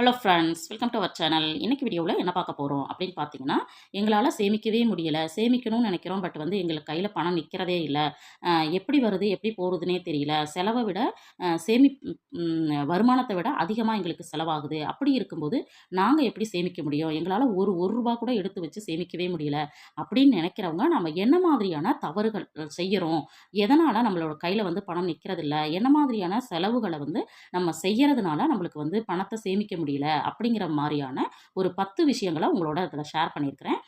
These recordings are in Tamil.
Hello friends welcome to our channel இன்னைக்கு வீடியோவில் என்ன பார்க்க போகிறோம் அப்படின்னு பார்த்தீங்கன்னா எங்களால் சேமிக்கவே முடியலை. சேமிக்கணும்னு நினைக்கிறோம் பட் வந்து எங்களுக்கு கையில் பணம் நிற்கிறதே இல்லை. எப்படி வருது எப்படி போகிறதுனே தெரியல. செலவை விட சேமி வருமானத்தை விட அதிகமாக எங்களுக்கு செலவாகுது. அப்படி இருக்கும்போது நாங்கள் எப்படி சேமிக்க முடியும்? எங்களால் ஒரு ஒரு ரூபா கூட எடுத்து வச்சு சேமிக்கவே முடியல. அப்படின்னு நினைக்கிறவங்க நம்ம என்ன மாதிரியான தவறுகள் செய்கிறோம் எதனால் நம்மளோட கையில் வந்து பணம் நிற்கிறதில்ல என்ன மாதிரியான செலவுகளை வந்து நம்ம செய்கிறதுனால நம்மளுக்கு வந்து பணத்தை சேமிக்க முடியும்? முடியல அப்படிங்கிற மாதிரியான ஒரு பத்து விஷயங்களை உங்களோட இதில் ஷேர் பண்ணியிருக்கிறேன்.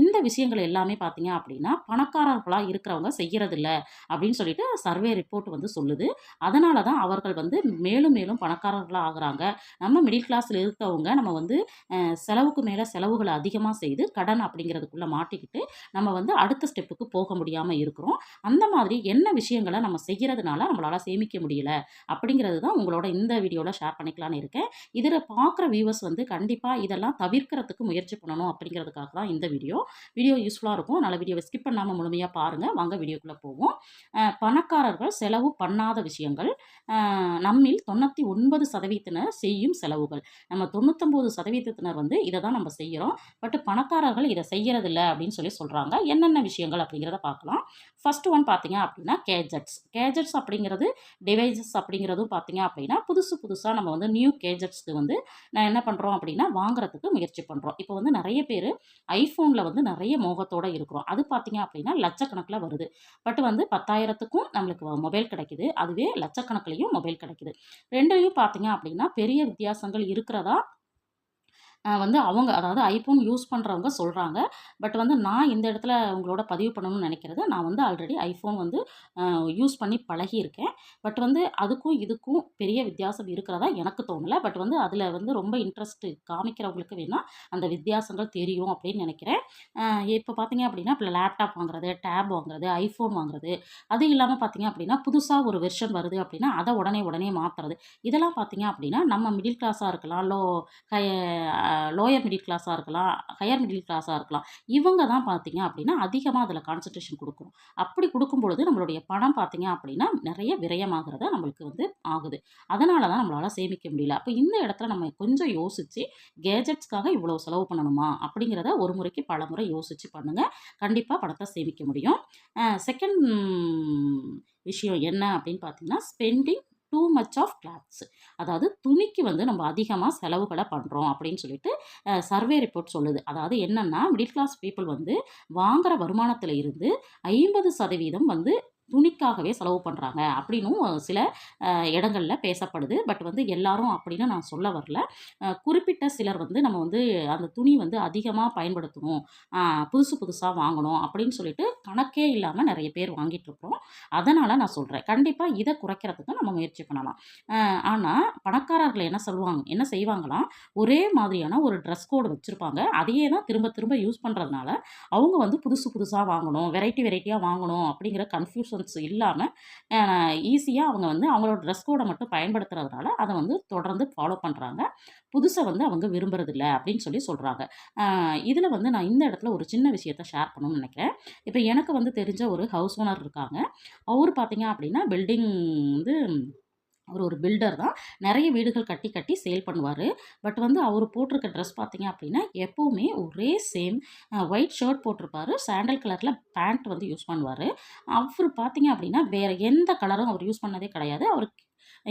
இந்த விஷயங்கள் எல்லாமே பார்த்தீங்க அப்படின்னா பணக்காரர்களாக இருக்கிறவங்க செய்கிறதில்ல அப்படின்னு சொல்லிட்டு சர்வே ரிப்போர்ட் வந்து சொல்லுது. அதனால தான் அவர்கள் வந்து மேலும் மேலும் பணக்காரர்களாக ஆகுறாங்க. நம்ம மிடில் கிளாஸில் இருக்கவங்க நம்ம வந்து செலவுக்கு மேலே செலவுகளை அதிகமாக செய்து கடன் அப்படிங்கிறதுக்குள்ளே மாட்டிக்கிட்டு நம்ம வந்து அடுத்த ஸ்டெப்புக்கு போக முடியாமல் இருக்கிறோம். அந்த மாதிரி என்ன விஷயங்களை நம்ம செய்கிறதுனால நம்மளால் சேமிக்க முடியல அப்படிங்கிறது தான் உங்களோட இந்த வீடியோவில் ஷேர் பண்ணிக்கலான்னு இருக்கேன். இதில் பார்க்குற வியூவர்ஸ் வந்து கண்டிப்பாக இதெல்லாம் தவிர்க்கிறதுக்கு முயற்சி பண்ணணும் அப்படிங்கிறதுக்காக தான் இந்த வீடியோ. வீடியோ யூஸ்ஃபுல்லாக இருக்கும். நல்ல வீடியோவை ஸ்கிப் பண்ணாமல் முழுமையாக பாருங்கள் வாங்க வீடியோக்குள்ளே போவோம். பணக்காரர்கள் செலவு பண்ணாத விஷயங்கள். நம்மில் தொண்ணூற்றி ஒன்பது சதவீதத்தினர் செய்யும் செலவுகள். நம்ம தொண்ணூத்தொம்பது சதவீதத்தினர் வந்து இதை தான் நம்ம செய்கிறோம் பட் பணக்காரர்கள் இதை செய்யறதில்ல அப்படின்னு சொல்லி சொல்கிறாங்க என்னென்ன விஷயங்கள் அப்படிங்கிறத பார்க்கலாம். ஃபஸ்ட்டு ஒன் பார்த்தீங்க அப்படின்னா கேஜெட்ஸ் கேஜெட்ஸ் அப்படிங்கிறது டிவைசஸ் அப்படிங்கிறதும் பார்த்தீங்க அப்படின்னா புதுசு புதுசாக நம்ம வந்து நியூ கேஜெட்ஸ்க்கு வந்து நான் என்ன பண்ணுறோம் அப்படின்னா வாங்குறதுக்கு முயற்சி பண்ணுறோம் இப்போ வந்து நிறைய பேர் ஐஃபோனில் வந்து நிறைய மோகத்தோடு இருக்கிறோம். அது பார்த்தீங்க அப்படின்னா லட்சக்கணக்கில் வருது. பட் வந்து பத்தாயிரத்துக்கும் நம்மளுக்கு மொபைல் கிடைக்குது. அதுவே லட்சக்கணக்கிலையும் மொபைல் கிடைக்குது. ரெண்டுலையும் பார்த்தீங்க அப்படின்னா பெரிய வித்தியாசங்கள் இருக்கிறதா வந்து அவங்க அதாவது ஐஃபோன் யூஸ் பண்ணுறவங்க சொல்கிறாங்க பட் வந்து நான் இந்த இடத்துல உங்களோட பதிவு பண்ணணும்னு நினைக்கிறது நான் வந்து ஆல்ரெடி ஐஃபோன் வந்து யூஸ் பண்ணி பழகியிருக்கேன். பட் வந்து அதுக்கும் இதுக்கும் பெரிய வித்தியாசம் இருக்கிறதா எனக்கு தோணலை. பட் வந்து அதில் வந்து ரொம்ப இன்ட்ரெஸ்ட்டு காமிக்கிறவங்களுக்கு வேணால் அந்த வித்தியாசங்கள் தெரியும் அப்படின்னு நினைக்கிறேன். இப்போ பார்த்தீங்க அப்படின்னா இப்போ லேப்டாப் வாங்குறது டேப் வாங்குறது ஐஃபோன் வாங்குறது அது இல்லாமல் பார்த்தீங்க அப்படின்னா புதுசாக ஒரு வெர்ஷன் வருது அப்படின்னா அதை உடனே உடனே மாற்றுறது இதெல்லாம் பார்த்தீங்க அப்படின்னா நம்ம மிடில் கிளாஸாக இருக்கலாம். லோ கை லோயர் மிடில் கிளாஸாக இருக்கலாம் ஹையர் மிடில் கிளாஸாக இருக்கலாம். இவங்க தான் பார்த்தீங்க அப்படின்னா அதிகமாக அதில் கான்சன்ட்ரேஷன் கொடுக்கும். அப்படி கொடுக்கும் பொழுது நம்மளுடைய பணம் பார்த்திங்க அப்படின்னா நிறைய விரயமாகிறத நம்மளுக்கு வந்து ஆகுது. அதனால தான் நம்மளால் சேமிக்க முடியல. அப்போ இந்த இடத்துல நம்ம கொஞ்சம் யோசித்து கேஜெட்ஸ்க்காக இவ்வளோ செலவு பண்ணணுமா அப்படிங்கிறத ஒரு முறைக்கு பல முறை யோசித்து பண்ணுங்கள் கண்டிப்பாக பணத்தை சேமிக்க முடியும். செகண்ட் விஷயம் என்ன அப்படின்னு பார்த்தீங்கன்னா spending too much of clothes அதாவது துணிக்கு வந்து நம்ம அதிகமாக செலவுகளை பண்ணுறோம் அப்படின்னு சொல்லிட்டு சர்வே ரிப்போர்ட் சொல்லுது. அதாவது என்னென்னா மிடில் கிளாஸ் பீப்புள் வந்து வாங்குகிற வருமானத்தில் இருந்து ஐம்பது சதவீதம் வந்து துணிக்காகவே செலவு பண்ணுறாங்க அப்படின்னும் சில இடங்களில் பேசப்படுது. பட் வந்து எல்லாரும் அப்படின்னு நான் சொல்ல வரல. குறிப்பிட்ட சிலர் வந்து நம்ம வந்து அந்த துணி வந்து அதிகமாக பயன்படுத்தணும் புதுசு புதுசாக வாங்கணும் அப்படின்னு சொல்லிட்டு கணக்கே இல்லாமல் நிறைய பேர் வாங்கிட்டு இருக்கிறோம். அதனால் நான் சொல்கிறேன் கண்டிப்பாக இதை குறைக்கிறதுக்கு நம்ம முயற்சி பண்ணலாம். ஆனால் பணக்காரர்கள் என்ன சொல்லுவாங்க என்ன செய்வாங்களாம் ஒரே மாதிரியான ஒரு ட்ரெஸ் கோடு வச்சுருப்பாங்க. அதையே தான் திரும்ப திரும்ப யூஸ் பண்ணுறதுனால அவங்க வந்து புதுசு புதுசாக வாங்கணும் வெரைட்டி வெரைட்டியாக வாங்கணும் அப்படிங்கிற கன்ஃபியூஷன்ஸ் இல்லாமல் ஈஸியாக அவங்க வந்து அவங்களோட ட்ரெஸ் கோடை மட்டும் பயன்படுத்துறதுனால அதை வந்து தொடர்ந்து ஃபாலோ பண்ணுறாங்க புதுசை வந்து அவங்க விரும்புறதில்ல அப்படின்னு சொல்லி சொல்கிறாங்க இதில் வந்து நான் இந்த இடத்துல ஒரு சின்ன விஷயத்த ஷேர் பண்ணணும்னு நினைக்கிறேன். இப்போ எனக்கு வந்து தெரிஞ்ச ஒரு ஹவுஸ் ஓனர் இருக்காங்க. அவர் பார்த்தீங்க அப்படின்னா பில்டிங் வந்து அவர் ஒரு பில்டர் தான். நிறைய வீடுகள் கட்டி கட்டி சேல் பண்ணுவார். பட் வந்து அவர் போட்டிருக்க ட்ரெஸ் பார்த்தீங்க அப்படின்னா எப்போவுமே ஒரே சேம் ஒயிட் ஷர்ட் போட்டிருப்பாரு. சாண்டல் கலரில் பேண்ட் வந்து யூஸ் பண்ணுவார். அவர் பார்த்தீங்க அப்படின்னா வேறு எந்த கலரும் அவர் யூஸ் பண்ணதே கிடையாது. அவர்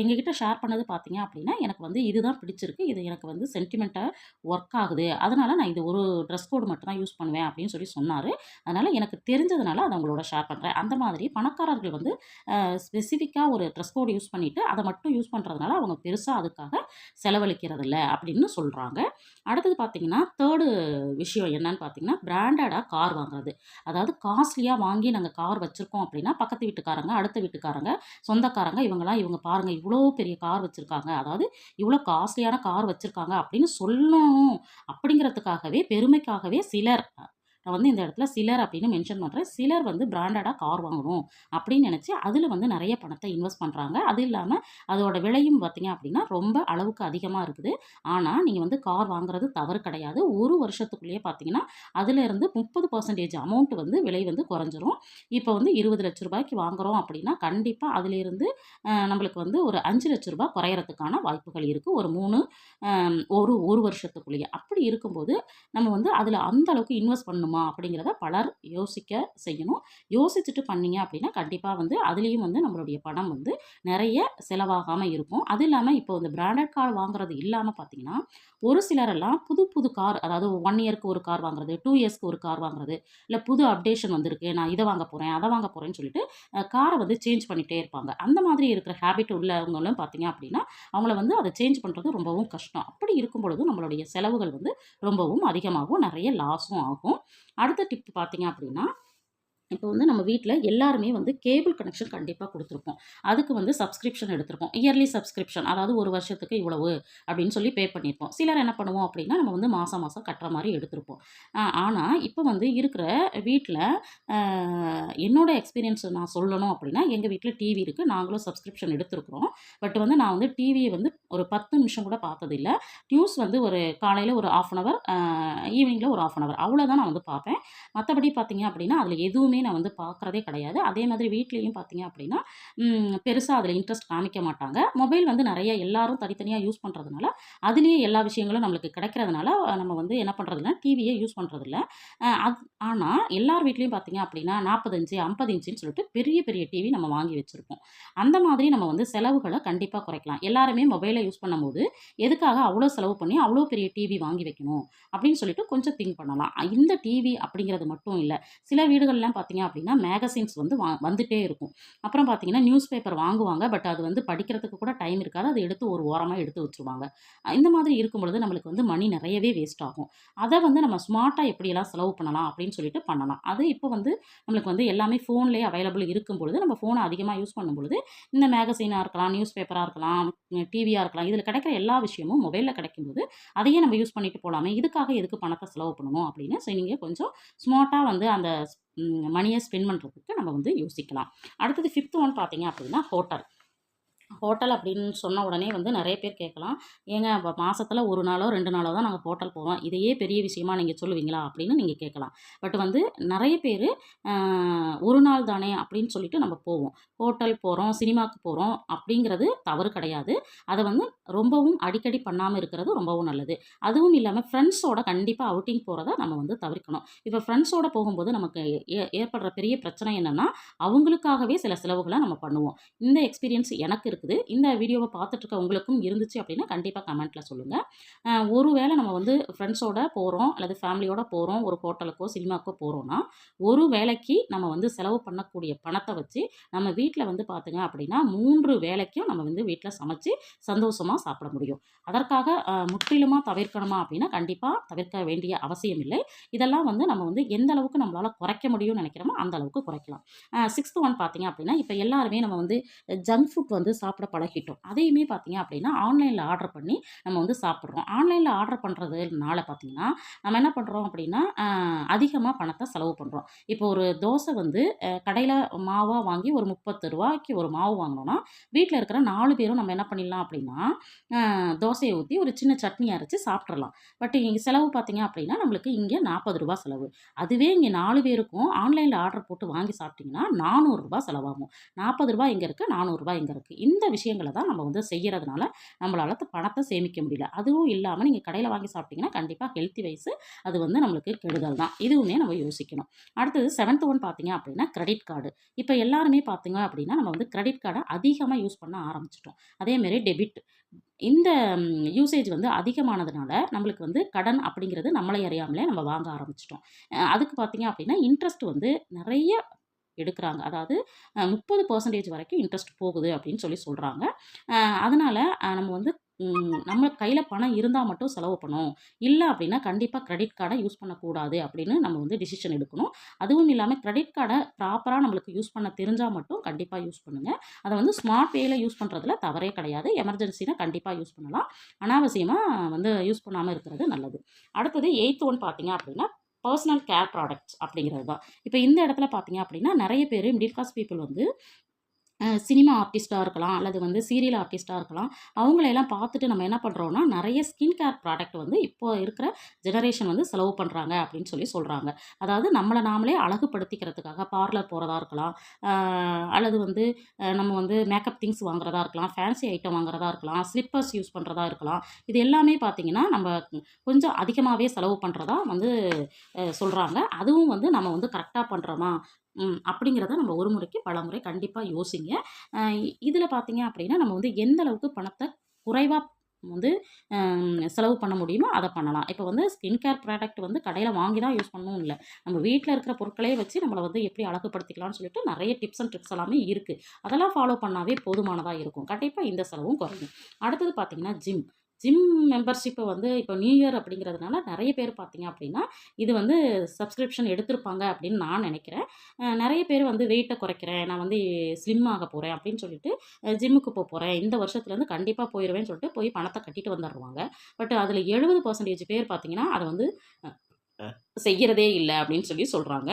எங்ககிட்ட ஷேர் பண்ணது பார்த்தீங்க அப்படின்னா எனக்கு வந்து இதுதான் பிடிச்சிருக்கு. இது எனக்கு வந்து சென்டிமெண்ட்டாக ஒர்க் ஆகுது. அதனால் நான் இது ஒரு ட்ரெஸ் கோடு மட்டும் தான் யூஸ் பண்ணுவேன் அப்படின்னு சொல்லி சொன்னார். அதனால் எனக்கு தெரிஞ்சதுனால அதை அவங்களோட ஷேர் பண்ணுறேன் அந்த மாதிரி பணக்காரர்கள் வந்து ஸ்பெசிஃபிக்காக ஒரு ட்ரெஸ் கோடு யூஸ் பண்ணிவிட்டு அதை மட்டும் யூஸ் பண்ணுறதுனால அவங்க பெருசாக அதுக்காக செலவழிக்கிறதில்ல அப்படின்னு சொல்கிறாங்க அடுத்தது பார்த்தீங்கன்னா தேர்டு விஷயம் என்னன்னு பார்த்தீங்கன்னா பிராண்டடாக கார் வாங்குறது. அதாவது காஸ்ட்லியாக வாங்கி நாங்கள் கார் வச்சுருக்கோம் அப்படின்னா பக்கத்து வீட்டுக்காரங்க அடுத்த வீட்டுக்காரங்க சொந்தக்காரங்க இவங்களாம் இவங்க பாருங்கள் இவ்வளோ பெரிய கார் வச்சுருக்காங்க. அதாவது இவ்வளோ காஸ்ட்லியான கார் வச்சுருக்காங்க அப்படின்னு சொல்லணும். அப்படிங்கிறதுக்காகவே பெருமைக்காகவே சிலர் நான் வந்து இந்த இடத்துல சிலர் அப்படின்னு மென்ஷன் பண்ணுறேன் சிலர் வந்து பிராண்டடாக கார் வாங்கணும் அப்படின்னு நினச்சி அதில் வந்து நிறைய பணத்தை இன்வெஸ்ட் பண்ணுறாங்க அது இல்லாமல் அதோட விலையும் பார்த்தீங்க அப்படின்னா ரொம்ப அளவுக்கு அதிகமாக இருக்குது. ஆனால் நீங்கள் வந்து கார் வாங்குறது தவறு கிடையாது. ஒரு வருஷத்துக்குள்ளேயே பார்த்தீங்கன்னா அதிலிருந்து முப்பது பர்சன்டேஜ் அமௌண்ட் வந்து விலை வந்து குறைஞ்சிரும். இப்போ வந்து இருபது லட்ச ரூபாய்க்கு வாங்குறோம் அப்படின்னா கண்டிப்பாக அதிலிருந்து நம்மளுக்கு வந்து ஒரு அஞ்சு லட்ச ரூபாய் குறையறதுக்கான வாய்ப்புகள் இருக்குது ஒரு மூணு ஒரு ஒரு வருஷத்துக்குள்ளேயே. அப்படி இருக்கும்போது நம்ம வந்து அதில் அந்த அளவுக்கு இன்வெஸ்ட் பண்ணணுமா? அப்படிங்கிறத பலர் யோசிக்க செய்யணும். யோசிச்சுட்டு பண்ணீங்க அப்படின்னா கண்டிப்பாக வந்து அதுலேயும் வந்து நம்மளுடைய பணம் வந்து நிறைய செலவாகாமல் இருக்கும். அது இல்லாமல் இப்போ இந்த பிராண்டட் கார் வாங்குறது இல்லாமல் பார்த்தீங்கன்னா ஒரு சிலரெல்லாம் புது புது கார் அதாவது ஒன் இயர்க்கு ஒரு கார் வாங்குறது டூ இயர்ஸ்க்கு ஒரு கார் வாங்குறது இல்லை புது அப்டேஷன் வந்திருக்கு நான் இதை வாங்க போகிறேன் அதை வாங்க போகிறேன்னு சொல்லிட்டு காரை வந்து சேஞ்ச் பண்ணிகிட்டே இருப்பாங்க. அந்த மாதிரி இருக்கிற ஹேபிட் உள்ளவங்களும் பார்த்தீங்க அப்படின்னா அவங்கள வந்து அதை சேஞ்ச் பண்ணுறது ரொம்பவும் கஷ்டம். அப்படி இருக்கும் பொழுது நம்மளுடைய செலவுகள் வந்து ரொம்பவும் அதிகமாகும் நிறைய லாஸும் ஆகும். அடுத்த டிப் பார்த்தீங்க அப்படின்னா இப்போ வந்து நம்ம வீட்டில் எல்லாருமே வந்து கேபிள் கனெக்ஷன் கண்டிப்பாக கொடுத்துருப்போம். அதுக்கு வந்து சப்ஸ்கிரிப்ஷன் எடுத்திருப்போம். இயர்லி சப்ஸ்கிரிப்ஷன் அதாவது ஒரு வருஷத்துக்கு இவ்வளவு அப்படின்னு சொல்லி பே பண்ணியிருப்போம் சிலர் என்ன பண்ணுவோம் அப்படின்னா நம்ம வந்து மாதம் மாதம் கட்டுற மாதிரி எடுத்திருப்போம். ஆனால் இப்போ வந்து இருக்கிற வீட்டில் என்னோட எக்ஸ்பீரியன்ஸ் நான் சொல்லணும் அப்படின்னா எங்கள் வீட்டில் டிவி இருக்குது நாங்களும் சப்ஸ்கிரிப்ஷன் எடுத்திருக்கிறோம். பட் வந்து நான் வந்து டிவியை வந்து ஒரு பத்து நிமிஷம் கூட பார்த்ததில்ல. நியூஸ் வந்து ஒரு காலையில் ஒரு ஆஃப் அன் ஹவர் ஈவினிங்கில் ஒரு ஆஃப் அன் ஹவர் அவ்வளோதான் நான் வந்து பார்ப்பேன். மற்றபடி பார்த்தீங்க அப்படின்னா அதில் எதுவுமே நான் வந்து பார்க்குறதே கிடையாது. அதே மாதிரி வீட்லேயும் பார்த்தீங்க அப்படின்னா பெருசாக அதில் இன்ட்ரெஸ்ட் காமிக்க மாட்டாங்க. மொபைல் வந்து நிறைய எல்லாரும் தனித்தனியாக யூஸ் பண்ணுறதுனால அதுலேயே எல்லா விஷயங்களும் நம்மளுக்கு கிடைக்கிறதுனால நம்ம வந்து என்ன பண்ணுறதுனா டிவியை யூஸ் பண்ணுறதில்ல அது ஆனால் எல்லார் வீட்லேயும் பார்த்தீங்க அப்படின்னா நாற்பது இன்ச்சு ஐம்பது இன்ச்சுன்னு சொல்லிட்டு பெரிய பெரிய டிவி நம்ம வாங்கி வச்சுருப்போம். அந்த மாதிரி நம்ம வந்து செலவுகளை கண்டிப்பாக குறைக்கலாம். எல்லாருமே மொபைலை யூஸ் பண்ணும்போது எதுக்காக அவ்வளோ செலவு பண்ணி அவ்வளோ பெரிய டிவி வாங்கி வைக்கணும்? அப்படின்னு சொல்லிட்டு கொஞ்சம் திங்க் பண்ணலாம். இந்த டிவி அப்படிங்கிறது மட்டும் இல்லை. சில வீடுகள்லாம் பார்த்தீங்க அப்படின்னா மேகசின்ஸ் வந்து வா வந்துகிட்டே இருக்கும். அப்புறம் பார்த்தீங்கன்னா நியூஸ் பேப்பர் வாங்குவாங்க. பட் அது வந்து படிக்கிறதுக்கு கூட டைம் இருக்காது. அதை எடுத்து ஒரு ஓரமாக எடுத்து வச்சுருவாங்க. இந்த மாதிரி இருக்கும் பொழுது நம்மளுக்கு வந்து மணி நிறையவே வேஸ்ட் ஆகும். அதை வந்து நம்ம ஸ்மார்ட்டாக எப்படியெல்லாம் செலவு பண்ணலாம் அப்படின்னு சொல்லிட்டு பண்ணலாம். அது இப்போ வந்து நம்மளுக்கு வந்து எல்லாமே ஃபோன்லேயே அவைலபிள் இருக்கும் பொழுது நம்ம ஃபோனை அதிகமாக யூஸ் பண்ணும் பொழுது இந்த மேகசீனாக இருக்கலாம் நியூஸ் பேப்பராக இருக்கலாம் டிவியாக இருக்கலாம் இதில் கிடைக்கிற எல்லா விஷயமும் மொபைலில் கிடைக்கும்போது அதையே நம்ம யூஸ் பண்ணிட்டு போகலாமே இதுக்காக எதுக்கு பணத்தை செலவு பண்ணணும் அப்படின்னு ஸோ நீங்கள் கொஞ்சம் ஸ்மார்ட்டாக வந்து அந்த மணியை ஸ்பெண்ட் பண்ணுறதுக்கு நம்ம வந்து யோசிக்கலாம். அடுத்தது ஃபிஃப்த் ஒன் பார்த்தீங்க அப்படின்னா ஹோட்டல் ஹோட்டல் அப்படின்னு சொன்ன உடனே வந்து நிறைய பேர் கேட்கலாம். ஏங்க இப்போ மாதத்துல ஒரு நாளோ ரெண்டு நாளோ தான் நாங்கள் ஹோட்டல் போவோம் இதையே பெரிய விஷயமா நீங்கள் சொல்லுவீங்களா? அப்படின்னு நீங்கள் கேட்கலாம். பட் வந்து நிறைய பேர் ஒரு நாள் தானே அப்படின்னு சொல்லிட்டு நம்ம போவோம். ஹோட்டல் போகிறோம் சினிமாவுக்கு போகிறோம் அப்படிங்கிறது தவறு கிடையாது. அதை வந்து ரொம்பவும் அடிக்கடி பண்ணாமல் இருக்கிறது ரொம்பவும் நல்லது. அதுவும் இல்லாமல் ஃப்ரெண்ட்ஸோட கண்டிப்பாக அவுட்டிங் போகிறத நம்ம வந்து தவிர்க்கணும். இப்போ ஃப்ரெண்ட்ஸோட போகும்போது நமக்கு ஏ ஏற்படுற பெரிய பிரச்சனை என்னென்னா அவங்களுக்காகவே சில செலவுகளை நம்ம பண்ணுவோம். இந்த எக்ஸ்பீரியன்ஸ் எனக்கு இருக்குது. இந்த வீடியோவை பார்த்துட்ருக்க உங்களுக்கும் இருந்துச்சு அப்படின்னா கண்டிப்பாக கமெண்ட்டில் சொல்லுங்கள் ஒருவேளை நம்ம வந்து ஃப்ரெண்ட்ஸோட போகிறோம் அல்லது ஃபேமிலியோட போகிறோம் ஒரு ஹோட்டலுக்கோ சினிமாக்கோ போகிறோன்னா ஒரு வேலைக்கு நம்ம வந்து செலவு பண்ணக்கூடிய பணத்தை வச்சு நம்ம வீட்டில் வந்து பார்த்துங்க அப்படின்னா மூன்று வேலைக்கும் நம்ம வந்து வீட்டில் சமைச்சு சந்தோஷமாக சாப்பிட முடியும். அதற்காக முற்றிலுமாக தவிர்க்கணுமா அப்படின்னா கண்டிப்பாக தவிர்க்க வேண்டிய அவசியம் இல்லை. இதெல்லாம் வந்து நம்ம வந்து எந்த அளவுக்கு நம்மளால் குறைக்க முடியும்னு நினைக்கிறோமோ அந்த அளவுக்கு குறைக்கலாம். சிக்ஸ்த் ஒன் பார்த்தீங்க அப்படின்னா இப்போ எல்லாருமே நம்ம வந்து ஜங்க் ஃபுட் வந்து சாப்பிட பழகிட்டோம். அதையுமே பார்த்தீங்க அப்படின்னா ஆன்லைனில் ஆர்டர் பண்ணி நம்ம வந்து சாப்பிட்றோம். ஆன்லைனில் ஆர்டர் பண்ணுறதுனால பார்த்தீங்கன்னா நம்ம என்ன பண்ணுறோம் அப்படின்னா அதிகமாக பணத்தை செலவு பண்ணுறோம் இப்போ ஒரு தோசை வந்து கடையில் மாவாக வாங்கி ஒரு முப்பத்து ரூபாய்க்கு ஒரு மாவு வாங்கினோன்னா வீட்டில் இருக்கிற நாலு பேரும் நம்ம என்ன பண்ணிடலாம் அப்படின்னா தோசை தோசையை ஊற்றி ஒரு சின்ன சட்னி அரைச்சி சாப்பிட்றலாம் பட் இங்கே செலவு பார்த்தீங்க அப்படின்னா நம்மளுக்கு இங்கே நாற்பது ரூபா செலவு. அதுவே இங்கே நாலு பேருக்கும் ஆன்லைனில் ஆர்டர் போட்டு வாங்கி சாப்பிட்டிங்கன்னா நானூறுரூபா செலவாகும். நாற்பது ரூபாய் எங்கே இருக்குது நானூறுரூபா எங்கே இருக்குது இந்த விஷயங்களை தான் நம்ம வந்து செய்கிறதுனால நம்மளால் பணத்தை சேமிக்க முடியல. அதுவும் இல்லாமல் நீங்கள் கடையில் வாங்கி சாப்பிட்டீங்கன்னா கண்டிப்பாக ஹெல்த்தி வைஸ் அது வந்து நம்மளுக்கு கெடுதல் தான். இதுவுமே நம்ம யோசிக்கணும். அடுத்தது செவன்த் ஒன் பார்த்தீங்க அப்படின்னா கிரெடிட் கார்டு இப்போ எல்லாருமே பார்த்தீங்க அப்படின்னா நம்ம வந்து கிரெடிட் கார்டை அதிகமாக யூஸ் பண்ண ஆரம்பிச்சிட்டோம். அதேமாரி டெபிட் இந்த யூசேஜ் வந்து அதிகமானதுனால நம்மளுக்கு வந்து கடன் அப்படிங்கிறது நம்மளை அறியாமலே நம்ம வாங்க ஆரம்பிச்சிட்டோம். அதுக்கு பார்த்தீங்க அப்படின்னா இன்ட்ரெஸ்ட் வந்து நிறைய எடுக்கிறாங்க. அதாவது முப்பது பர்சன்டேஜ் வரைக்கும் இன்ட்ரெஸ்ட் போகுது அப்படின்னு சொல்லி சொல்கிறாங்க அதனால் நம்ம வந்து நம்ம கையில் பணம் இருந்தால் மட்டும் செலவு பண்ணணும். இல்லை அப்படின்னா கண்டிப்பாக கிரெடிட் கார்டை யூஸ் பண்ணக்கூடாது அப்படின்னு நம்ம வந்து டிசிஷன் எடுக்கணும். அதுவும் இல்லாமல் கிரெடிட் கார்டை ப்ராப்பராக நம்மளுக்கு யூஸ் பண்ண தெரிஞ்சால் மட்டும் கண்டிப்பாக யூஸ் பண்ணுங்கள் அதை வந்து ஸ்மார்ட் பேயில் யூஸ் பண்ணுறதுல தவறே கிடையாது. எமர்ஜென்சினா கண்டிப்பாக யூஸ் பண்ணலாம். அனாவசியமாக வந்து யூஸ் பண்ணாமல் இருக்கிறது நல்லது. அடுத்தது எயித் ஒன் பார்த்தீங்க அப்படின்னா பர்சனல் கேர் ப்ராடக்ட்ஸ் அப்படிங்கிறது தான். இப்போ இந்த இடத்துல பார்த்தீங்க அப்படின்னா நிறைய பேர் மிடில் கிளாஸ் பீப்புள் வந்து சினிமா ஆர்டிஸ்ட்டாக இருக்கலாம் அல்லது வந்து சீரியல் ஆர்டிஸ்ட்டாக இருக்கலாம். அவங்களையெல்லாம் பார்த்துட்டு நம்ம என்ன பண்ணுறோன்னா நிறைய ஸ்கின் கேர் ப்ராடக்ட் வந்து இப்போ இருக்கிற ஜெனரேஷன் வந்து செலவு பண்ணுறாங்க அப்படின்னு சொல்லி சொல்கிறாங்க அதாவது நம்மளை நாமளே அழகுபடுத்திக்கிறதுக்காக பார்லர் போகிறதா இருக்கலாம். அல்லது வந்து நம்ம வந்து மேக்கப் திங்ஸ் வாங்குறதா இருக்கலாம் ஃபேன்சி ஐட்டம் வாங்குறதா இருக்கலாம் ஸ்லிப்பர்ஸ் யூஸ் பண்ணுறதா இருக்கலாம். இது எல்லாமே பார்த்திங்கன்னா நம்ம கொஞ்சம் அதிகமாகவே செலவு பண்ணுறதா வந்து சொல்கிறாங்க அதுவும் வந்து நம்ம வந்து கரெக்டாக பண்ணுறோமா அப்படிங்கிறத நம்ம ஒரு முறைக்கு பல முறை கண்டிப்பாக யோசிங்க. இதில் பார்த்தீங்க அப்படின்னா நம்ம வந்து எந்த அளவுக்கு பணத்தை குறைவாக வந்து செலவு பண்ண முடியுமோ அதை பண்ணலாம். இப்போ வந்து ஸ்கின் கேர் ப்ராடக்ட் வந்து கடையில் வாங்கி தான் யூஸ் பண்ணணும் இல்லை நம்ம வீட்டில் இருக்கிற பொருட்களே வச்சு நம்மளை வந்து எப்படி அழகுப்படுத்திக்கலாம்னு சொல்லிட்டு நிறைய டிப்ஸ் அண்ட் ட்ரிக்ஸ் எல்லாமே இருக்குது அதெல்லாம் ஃபாலோ பண்ணாவே போதுமானதாக இருக்கும். கண்டிப்பாக இந்த செலவும் குறையும். அடுத்தது பார்த்திங்கன்னா ஜிம் ஜிம் மெம்பர்ஷிப்பை வந்து இப்போ நியூ இயர் அப்படிங்கிறதுனால நிறைய பேர் பார்த்தீங்க அப்படின்னா இது வந்து சப்ஸ்கிரிப்ஷன் எடுத்திருப்பாங்க அப்படின்னு நான் நினைக்கிறேன். நிறைய பேர் வந்து வெயிட்டை குறைக்கிறேன் நான் வந்து ஸ்லிம் ஆக போகிறேன் அப்படின்னு சொல்லிட்டு ஜிம்முக்கு போக போகிறேன் இந்த வருஷத்துலேருந்து கண்டிப்பாக போயிடுவேன்னு சொல்லிட்டு போய் பணத்தை கட்டிட்டு வந்துடுவாங்க. பட் அதில் எழுபது பர்சன்டேஜ் பேர் பார்த்தீங்கன்னா அதை வந்து செய்கிறதே இல்லை அப்படின்னு சொல்லி சொல்கிறாங்க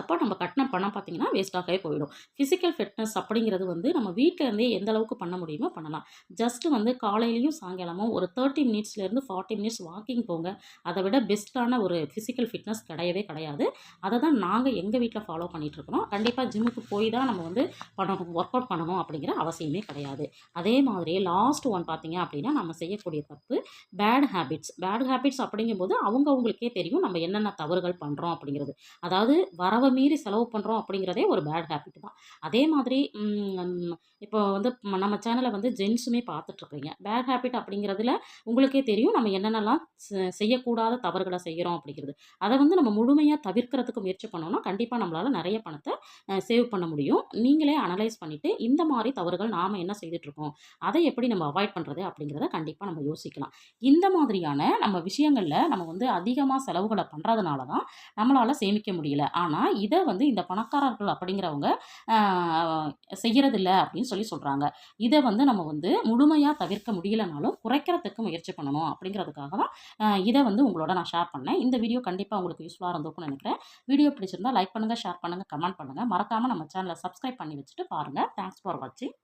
அப்போ நம்ம கட்டின பணம் பார்த்தீங்கன்னா வேஸ்ட்டாகவே போயிடும். ஃபிசிக்கல் ஃபிட்னஸ் அப்படிங்கிறது வந்து நம்ம வீட்டில் இருந்தே எந்த அளவுக்கு பண்ண முடியுமோ பண்ணலாம். ஜஸ்ட் வந்து காலையிலையும் சாயங்காலமும் ஒரு தேர்ட்டி மினிட்ஸ்லேருந்து ஃபார்ட்டி மினிட்ஸ் வாக்கிங் போங்க. அதை விட பெஸ்ட்டான ஒரு ஃபிசிக்கல் ஃபிட்னஸ் கிடையவே கிடையாது. அதை தான் நாங்கள் எங்கள் வீட்டில் ஃபாலோ பண்ணிகிட்ருக்கிறோம் கண்டிப்பாக ஜிம்முக்கு போய் தான் நம்ம வந்து பண்ணணும் ஒர்க் அவுட் பண்ணணும் அப்படிங்கிற அவசியமே கிடையாது. அதே மாதிரி லாஸ்ட் ஒன் பார்த்திங்க அப்படின்னா நம்ம செய்யக்கூடிய தப்பு பேட் ஹேபிட்ஸ் பேட் ஹேபிட்ஸ் அப்படிங்கும்போது அவங்கவுங்களுக்கே தெரியும் நம்ம என்னென்ன தவறுகள் பண்ணுறோம் அப்படிங்கிறது. அதாவது வர அளவை மீறி செலவு பண்ணுறோம் அப்படிங்கிறதே ஒரு பேட் ஹேபிட் தான். அதே மாதிரி இப்போ வந்து நம்ம சேனலை வந்து ஜென்ஸுமே பார்த்துட்ருக்கீங்க. பேட் ஹேபிட் அப்படிங்கிறதுல உங்களுக்கே தெரியும் நம்ம என்னென்னலாம் செய்யக்கூடாத தவறுகளை செய்கிறோம் அப்படிங்கிறது. அதை வந்து நம்ம முழுமையாக தவிர்க்கிறதுக்கு முயற்சி பண்ணோம்னா கண்டிப்பாக நம்மளால் நிறைய பணத்தை சேவ் பண்ண முடியும். நீங்களே அனலைஸ் பண்ணிவிட்டு இந்த மாதிரி தவறுகள் நாம் என்ன செய்துட்ருக்கோம் அதை எப்படி நம்ம அவாய்ட் பண்ணுறது அப்படிங்கிறத கண்டிப்பாக நம்ம யோசிக்கலாம். இந்த மாதிரியான நம்ம விஷயங்களில் நம்ம வந்து அதிகமாக செலவுகளை பண்ணுறதுனால தான் நம்மளால் சேமிக்க முடியல. ஆனால் இதை வந்து இந்த பணக்காரர்கள் அப்படிங்கிறவங்க செய்கிறதில்ல அப்படின்னு சொல்லி சொல்கிறாங்க இதை வந்து நம்ம வந்து முழுமையாக தவிர்க்க முடியலனாலும் குறைக்கிறதுக்கு முயற்சி பண்ணணும் அப்படிங்கிறதுக்காக தான் இதை வந்து உங்களோட நான் ஷேர் பண்ணேன். இந்த வீடியோ கண்டிப்பாக உங்களுக்கு யூஸ்ஃபுல்லாக இருந்திருக்கும்னு நினைக்கிறேன். வீடியோ பிடிச்சிருந்தால் லைக் பண்ணுங்கள் ஷேர் பண்ணுங்கள் கமெண்ட் பண்ணுங்கள் மறக்காமல் நம்ம சேனலை சப்ஸ்கிரைப் பண்ணி வச்சுட்டு பாருங்கள் தேங்க்ஸ் ஃபார் வாட்சிங்